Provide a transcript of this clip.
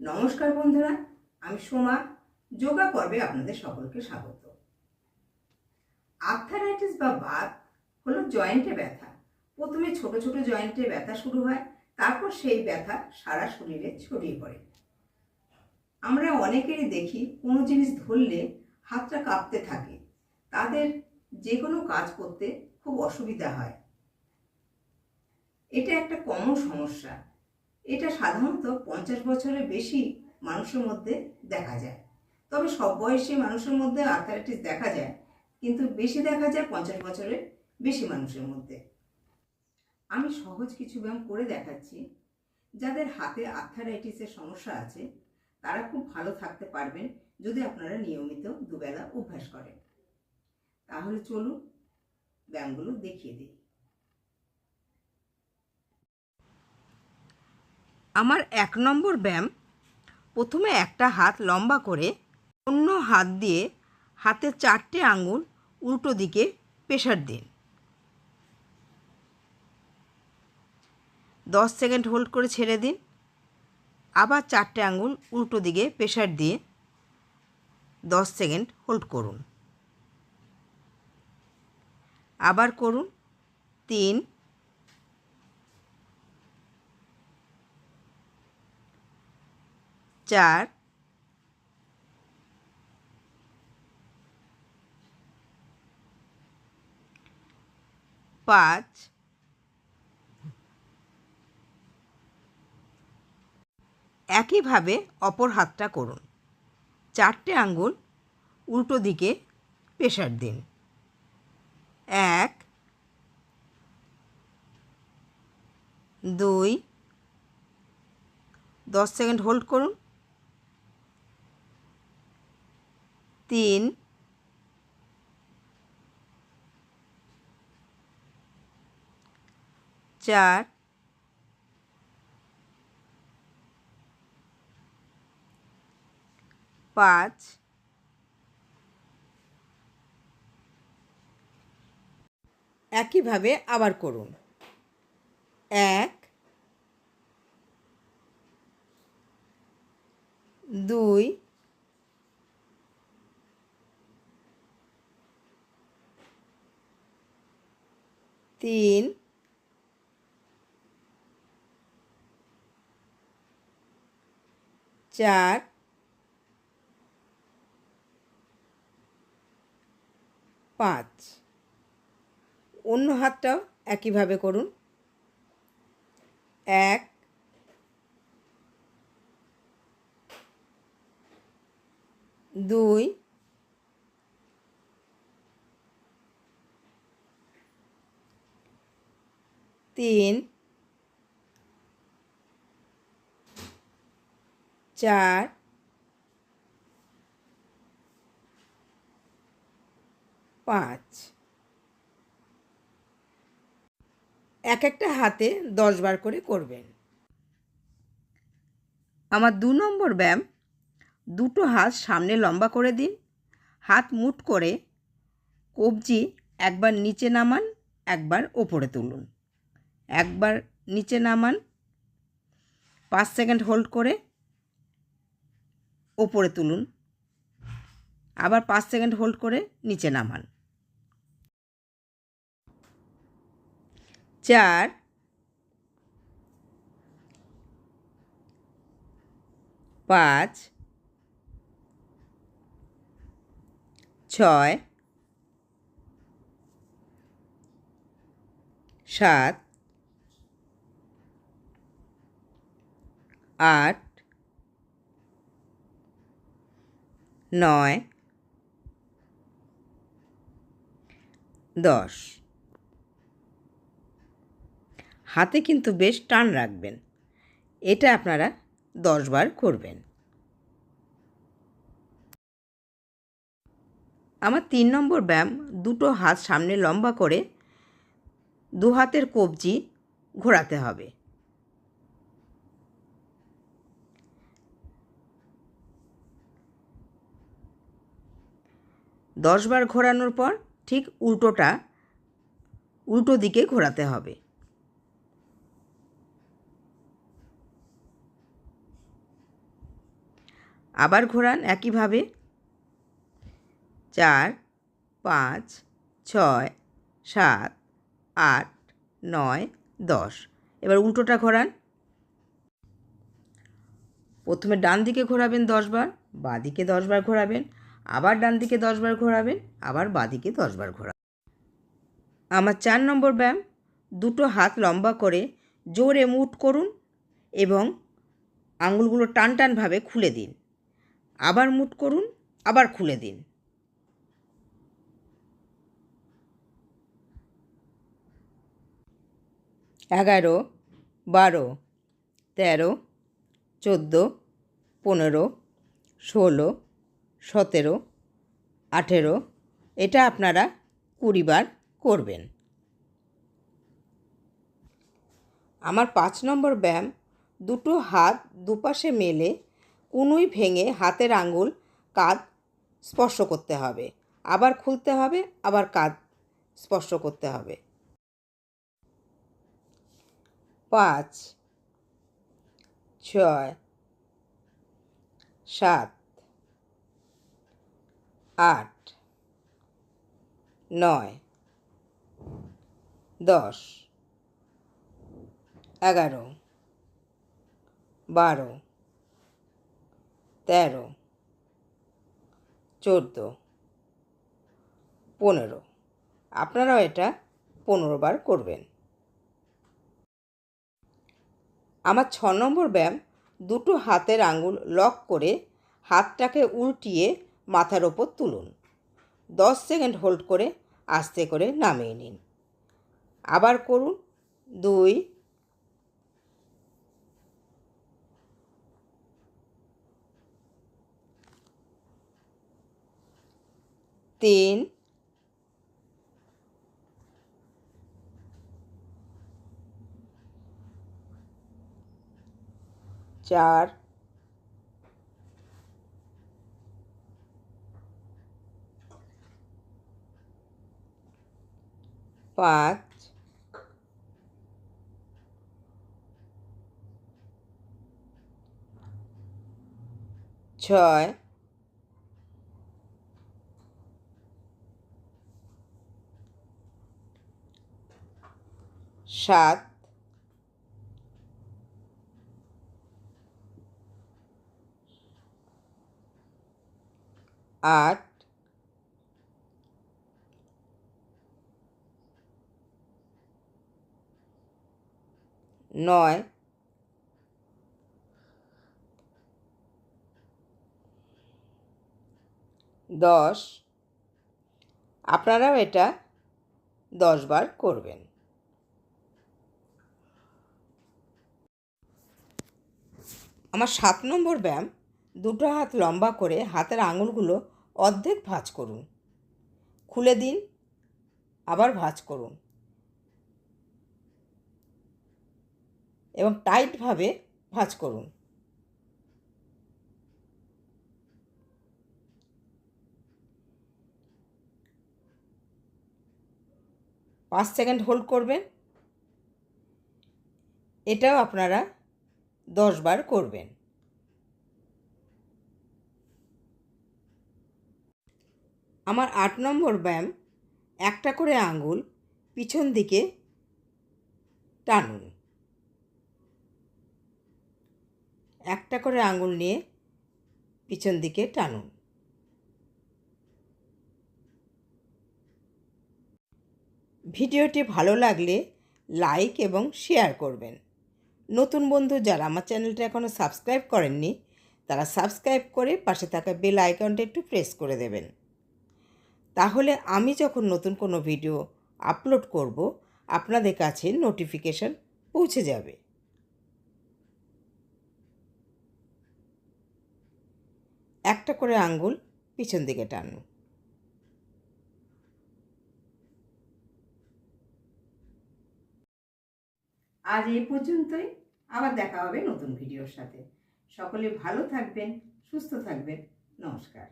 নমস্কার বন্ধুরা, আমি সোমা। যোগা পর্বে আপনাদের সকলকে স্বাগত। আর্থারাইটিস বা বাত হলো জয়েন্টে ব্যথা। প্রথমে ছোট ছোট জয়েন্টে ব্যথা শুরু হয়, তারপর সেই ব্যথা সারা শরীরে ছড়িয়ে পড়ে। আমরা অনেকেরই দেখি, কোনো জিনিস ধরলে হাতটা কাঁপতে থাকে। তাদের যে কোনো কাজ করতে খুব অসুবিধা হয়। এটা একটা কমন সমস্যা। এটা সাধারণত পঞ্চাশ বছরের বেশি মানুষের মধ্যে দেখা যায়। তবে সব বয়সী মানুষের মধ্যে আর্থারাইটিস দেখা যায়, কিন্তু বেশি দেখা যায় পঞ্চাশ বছরের বেশি মানুষের মধ্যে। আমি সহজ কিছু ব্যায়াম করে দেখাচ্ছি। যাদের হাতে আর্থারাইটিসের সমস্যা আছে, তারা খুব ভালো থাকতে পারবেন যদি আপনারা নিয়মিত দুবেলা অভ্যাস করেন। তাহলে চলুন ব্যায়ামগুলো দেখিয়ে দিই। আমার এক নম্বর ব্যায়াম প্রথমে একটা হাত লম্বা করে অন্য হাত দিয়ে হাতে চারটে আঙুল উল্টো দিকে প্রেশার দিন। দশ সেকেন্ড হোল্ড করে ছেড়ে দিন। আবার চারটে আঙুল উল্টো দিকে প্রেশার দিয়ে দশ সেকেন্ড হোল্ড করুন। আবার করুন। তিন চার, পাঁচ, একইভাবে অপর হাতটা করুন। চারটে আঙ্গুল উল্টো দিকে প্রেশার দিন। এক, দুই, দশ সেকেন্ড হোল্ড করুন। তিন। চার। পাঁচ। একইভাবে আবার করুন। এক। দুই। তিন। চার। পাঁচ। অন্য হাতটাও একইভাবে করুন। এক। দুই। তিন, চার, পাঁচ। এক একটা হাতে দশ বার করে করবেন। আমার দু নম্বর ব্যায়াম, দুটো হাত সামনে লম্বা করে দিন, হাত মুট করে কবজি একবার নিচে নামান, একবার ওপরে তুলুন। একবার নিচে নামান, পাঁচ সেকেন্ড হোল্ড করে ওপরে তুলুন। আবার পাঁচ সেকেন্ড হোল্ড করে নিচে নামান। চার, পাঁচ, ছয়, সাত আট, নয়, দশ। হাতে কিন্তু বেশ টান রাখবেন। এটা আপনারা দশ বার করবেন। আমার তিন নম্বর ব্যায়াম দুটো হাত সামনে লম্বা করে দু হাতের কবজি ঘোরাতে হবে। দশবার ঘোরানোর পর ঠিক উল্টোটা, উল্টো দিকে ঘোরাতে হবে। আবার ঘোরান একইভাবে। চার, পাঁচ, ছয়, সাত, আট, নয়, দশ। এবার উল্টোটা ঘোরান। প্রথমে ডান দিকে ঘোরাবেন দশবার, বাঁ দিকে দশবার ঘোরাবেন। আবার ডান দিকে দশবার ঘোরাবেন, আবার বাঁ দিকে দশবার ঘোরাবেন। আমার চার নম্বর ব্যায়াম, দুটো হাত লম্বা করে জোরে মুট করুন এবং আঙুলগুলো টান টানভাবে খুলে দিন। আবার মুট করুন, আবার খুলে দিন। এগারো, বারো, তেরো, চোদ্দ, পনেরো, ষোলো সতেরো, আঠেরো, এটা আপনারা কুড়ি বার করবেন। আমার পাঁচ নম্বর ব্যায়াম, দুটো হাত দুপাশে মেলে কুনুই ভেঙে হাতের আঙুল কাঁধ স্পর্শ করতে হবে। আবার খুলতে হবে, আবার কাঁধ স্পর্শ করতে হবে। পাঁচ, ছয়, সাত আট, নয়, দশ, এগারো, বারো, তেরো, চোদ্দ, পনেরো। আপনারাও এটা পনেরো বার করবেন। আমার ছ নম্বর ব্যায়াম দুটো হাতের আঙুল লক করে হাতটাকে উল্টিয়ে মাথার ওপর তুলুন। দশ সেকেন্ড হোল্ড করে আস্তে করে নামিয়ে নিন। আবার করুন। দুই, তিন, চার পাঁচ ছয় সাত আট নয়। দশ। আপনারাও এটা দশ বার করবেন। আমার সাত নম্বর ব্যায়াম, দুটো হাত লম্বা করে হাতের আঙুলগুলো অর্ধেক ভাঁজ করুন। খুলে দিন, আবার ভাঁজ করুন। এবং টাইটভাবে ভাঁজ করুন। পাঁচ সেকেন্ড হোল্ড করবেন। এটাও আপনারা দশ বার করবেন। আমার আট নম্বর ব্যায়াম একটা করে আঙ্গুল পিছন দিকে টানুন। একটা করে আঙুল নিয়ে পিছন দিকে টানুন। ভিডিওটি ভালো লাগলে লাইক এবং শেয়ার করবেন। নতুন বন্ধু যারা আমার চ্যানেলটা এখনও সাবস্ক্রাইব করেননি, তারা সাবস্ক্রাইব করে পাশে থাকা বেল আইকনটা একটু প্রেস করে দেবেন। তাহলে আমি যখন নতুন কোনো ভিডিও আপলোড করব, আপনাদের কাছে নোটিফিকেশন পৌঁছে যাবে। একটা করে আঙ্গুল পিছন দিকে টানুন আজ এই পর্যন্তই। আবার দেখা হবে নতুন ভিডিওর সাথে। সকলে ভালো থাকবেন, সুস্থ থাকবেন। নমস্কার।